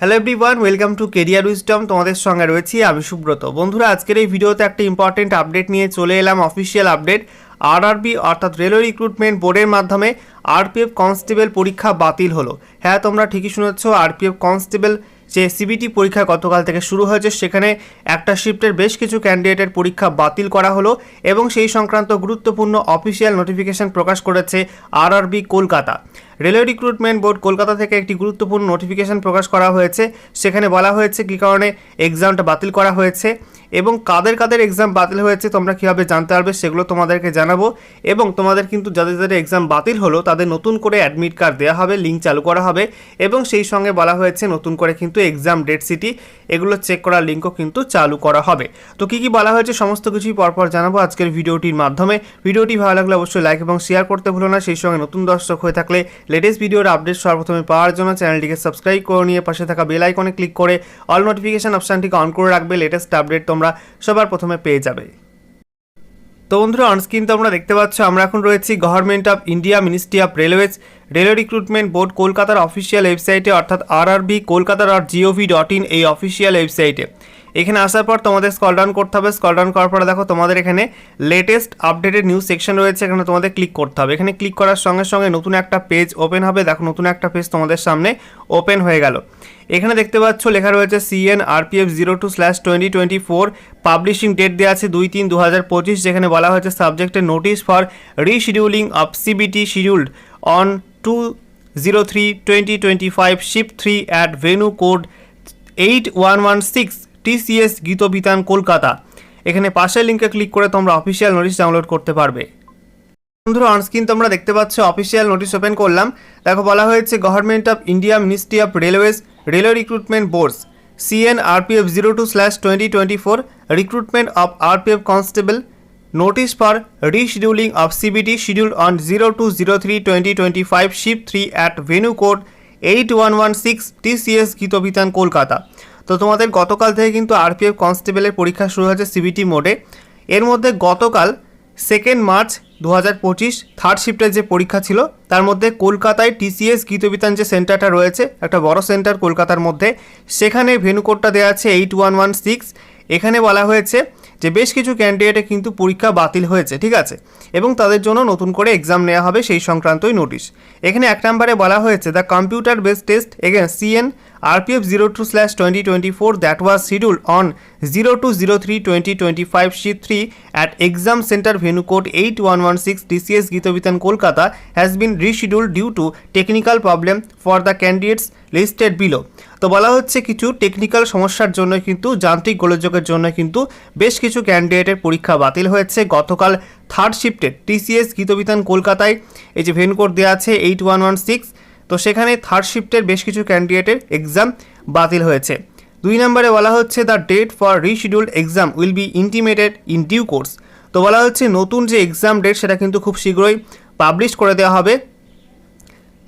Hello everyone welcome to career wisdom তোমাদের সঙ্গে রয়েছি আমি সুব্রত। বন্ধুরা, আজকের এই ভিডিওতে একটা ইম্পর্টেন্ট আপডেট নিয়ে চলে এলাম অফিসিয়াল আপডেট আরআরবি অর্থাৎ রেলওয়ে রিক্রুটমেন্ট বোর্ডের মাধ্যমে আরপিএফ কনস্টেবল পরীক্ষা বাতিল হলো। হ্যাঁ তোমরা ঠিকই শুনেছ আরপিএফ কনস্টেবল যে সিবিটি পরীক্ষা গতকাল থেকে শুরু হয়েছে, সেখানে একটা শিফটের বেশ কিছু ক্যান্ডিডেটের পরীক্ষা বাতিল করা হলো এবং সেই সংক্রান্ত গুরুত্বপূর্ণ অফিসিয়াল নোটিফিকেশন প্রকাশ করেছে RRB Kolkata. Railway recruitment board Kolkata থেকে একটি গুরুত্বপূর্ণ নোটিফিকেশন প্রকাশ করা হয়েছে। সেখানে বলা হয়েছে কী কারণে এক্সামটা বাতিল করা হয়েছে। এবং কাদের কাদের এক্সাম বাতিল হয়েছে তোমরা কীভাবে জানতে পারবে সেগুলো তোমাদেরকে জানাব। এবং তোমাদের কিন্তু যাদের যাদের এক্সাম বাতিল হলো, তাদের নতুন করে অ্যাডমিট কার্ড দেওয়া হবে লিঙ্ক চালু করা হবে এবং সেই সঙ্গে বলা হয়েছে নতুন করে কিন্তু এক্সাম ডেট সিটি এগুলো চেক করার লিঙ্কও কিন্তু চালু করা হবে। তো কী কী বলা হয়েছে সমস্ত কিছুই পরপর জানাব আজকের ভিডিওটির মাধ্যমে। ভিডিওটি ভালো লাগলে অবশ্যই লাইক এবং শেয়ার করতে ভুলো না। সেই সঙ্গে নতুন দর্শক হয়ে থাকলে লেটেস্ট ভিডিওর আপডেট সর্বপ্রথমে পাওয়ার জন্য চ্যানেলটিকে সাবস্ক্রাইব করে নিয়ে পাশে থাকা বেল আইকনে ক্লিক করে অল নোটিফিকেশন অপশানটিকে অন করে রাখবে। লেটেস্ট আপডেট তোমরা সবার প্রথমে পেয়ে যাবে। তো বন্ধুরা অনস্ক্রিন তোমরা দেখতে পাচ্ছ, আমরা এখন রয়েছি government of India ministry of railways railway recruitment board কলকাতার অফিসিয়াল ওয়েবসাইটে অর্থাৎ R R B Kolkata dot gov dot in এই অফিসিয়াল ওয়েবসাইটে এখানে আসার পর তোমাদের স্কল ডাউন করতে হবে। স্কল ডাউন করার পরে দেখো তোমাদের এখানে লেটেস্ট আপডেটেড নিউজ সেকশন রয়েছে। এখানে তোমাদের ক্লিক করতে হবে। এখানে ক্লিক করার সঙ্গে সঙ্গে নতুন একটা পেজ ওপেন হবে। দেখো নতুন একটা পেজ তোমাদের সামনে ওপেন হয়ে গেল। এখানে দেখতে পাচ্ছ লেখা রয়েছে CEN RPF zero two slash twenty twenty four publishing date দেওয়া আছে দুই তিন দু হাজার পঁচিশ, যেখানে বলা হয়েছে সাবজেক্টের notice for rescheduling of CBT scheduled on two zero three twenty twenty five shift three at venue code eight one one six TCS Gitabitan Kolkata. এখানে পাশের লিঙ্কে ক্লিক করে তোমরা অফিসিয়াল নোটিশ ডাউনলোড করতে পারবে। বন্ধুরা অনস্ক্রিন তোমরা দেখতে পাচ্ছ অফিসিয়াল নোটিশ ওপেন করলাম। দেখো, বলা হয়েছে government of India ministry of railways railway recruitment boards CEN RPF zero two slash twenty twenty four recruitment of RPF constable notice for rescheduling of CBT schedule on zero two zero three twenty twenty five shift three at venue code eight one one six TCS Gitabitan Kolkata তো তোমাদের গতকাল থেকে কিন্তু RPF কনস্টেবলের পরীক্ষা শুরু হয়েছে CBT মোডে। এর মধ্যে গতকাল সেকেন্ড মার্চ দু হাজার পঁচিশ থার্ড শিফটের যে পরীক্ষা ছিল, তার মধ্যে কলকাতায় টিসিএস গীতবিতান যে সেন্টারটা রয়েছে, একটা বড় সেন্টার কলকাতার মধ্যে, সেখানে ভেনু কোডটা দেওয়া আছে এইট ওয়ান ওয়ান সিক্স এখানে বলা হয়েছে যে বেশ কিছু ক্যান্ডিডেটে কিন্তু পরীক্ষা বাতিল হয়েছে, ঠিক আছে? এবং তাদের জন্য নতুন করে এক্সাম নেওয়া হবে সেই সংক্রান্তই নোটিশ এখানে এক নম্বরে বলা হয়েছে the computer based test again CEN on zero two zero three twenty twenty five she three at exam center venue code eight one one six TCS Gitabitan Kolkata has been due to technical problem for the candidates listed below তো বলা হচ্ছে কিছু technical সমস্যার জন্য কিন্তু, যান্ত্রিক গোলযোগের জন্য কিন্তু বেশ কিছু ক্যান্ডিডেটের পরীক্ষা বাতিল হয়েছে। গতকাল থার্ড শিফটের টিসিএস গীতবিতান কলকাতায় এই যে ভেন কোড দেওয়া আছে এইট ওয়ান ওয়ান সিক্স তো সেখানে থার্ড শিফটের বেশ কিছু ক্যান্ডিডেটের এক্সাম বাতিল হয়েছে। দুই নম্বরে বলা হচ্ছে the date for rescheduled exam will be intimated in due course তো বলা হচ্ছে নতুন যে এক্সাম ডেট সেটা কিন্তু খুব শীঘ্রই পাবলিশ করে দেওয়া হবে।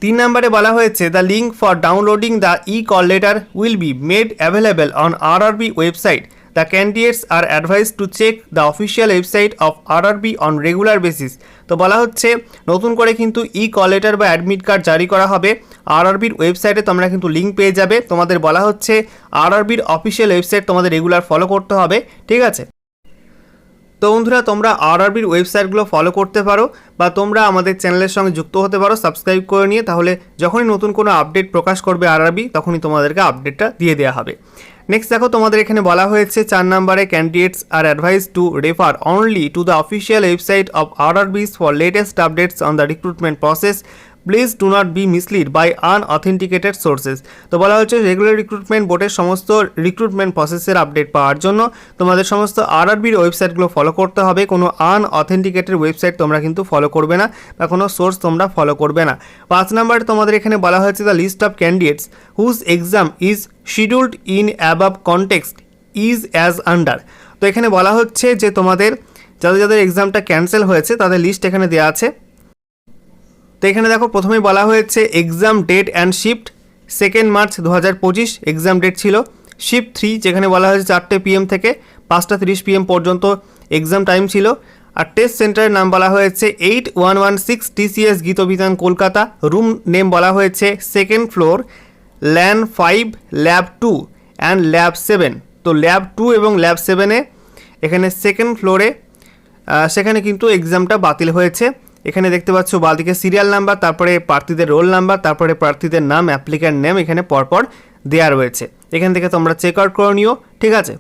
তিন নম্বরে বলা হয়েছে the link for downloading the E call letter will be made available on RRB website the candidates are advised to check the official website of RRB on regular basis তো বলা হচ্ছে, নতুন করে কিন্তু ই কল লেটার বা admit card জারি করা হবে। আরআরবির ওয়েবসাইটে তোমরা কিন্তু লিঙ্ক পেয়ে যাবে। তোমাদের বলা হচ্ছে আরআরবির অফিসিয়াল ওয়েবসাইট তোমাদের রেগুলার ফলো করতে হবে। ঠিক আছে? তো বন্ধুরা, তোমরা আরআরবির ওয়েবসাইটগুলো ফলো করতে পারো বা তোমরা আমাদের চ্যানেলের সঙ্গে যুক্ত হতে পারো সাবস্ক্রাইব করে নিয়ে, তাহলে যখনই নতুন কোনো আপডেট প্রকাশ করবে আর আরআরবি তখনই তোমাদেরকে আপডেটটা দিয়ে দেওয়া হবে। নেক্সট দেখো, তোমাদের এখানে বলা হয়েছে চার নাম্বারে candidates are advised to refer only to the official website of RRBs for latest updates on the recruitment process please do not be misled by unauthenticated sources তো বলা হচ্ছে রেগুলার রিক্রুটমেন্ট বোর্ডের সমস্ত রিক্রুটমেন্ট প্রসেসের আপডেট পাওয়ার জন্য তোমাদের সমস্ত আরআরবির ওয়েবসাইটগুলো follow করতে হবে। কোনো আনঅথেন্টিকেটেড ওয়েবসাইট তোমরা কিন্তু ফলো করবে না বা কোনো সোর্স তোমরা ফলো করবে না। পাঁচ নম্বরে, তোমাদের এখানে বলা হয়েছে the list of candidates whose exam is scheduled in above context is as under তো এখানে বলা হচ্ছে যে তোমাদের, যাদের যাদের এক্সামটা ক্যান্সেল হয়েছে, তাদের লিস্ট এখানে দেওয়া আছে। তো এখানে দেখো প্রথমেই বলা হয়েছে exam date and shift second March দু হাজার পঁচিশ এক্সাম ডেট ছিল। শিফট থ্রি যেখানে বলা হয়েছে চারটে পিএম থেকে পাঁচটা তিরিশ পিএম পর্যন্ত এক্সাম টাইম ছিল। আর টেস্ট সেন্টারের নাম বলা হয়েছে eight one one six TCS Gitabitan Kolkata. Room name বলা হয়েছে second floor lab five lab two and lab seven তো ল্যাব টু এবং ল্যাব সেভেনে এখানে সেকেন্ড ফ্লোরে সেখানে কিন্তু এক্সামটা বাতিল হয়েছে। এখানে দেখতে পাচ্ছ বাদিকে সিরিয়াল নাম্বার তারপরে প্রার্থীদের রোল নাম্বার তারপরে প্রার্থীদের নাম অ্যাপ্লিক্যান্ট নেম এখানে পরপর দেওয়া রয়েছে। এখান থেকে তোমরা চেক আউট করে নিও, ঠিক আছে?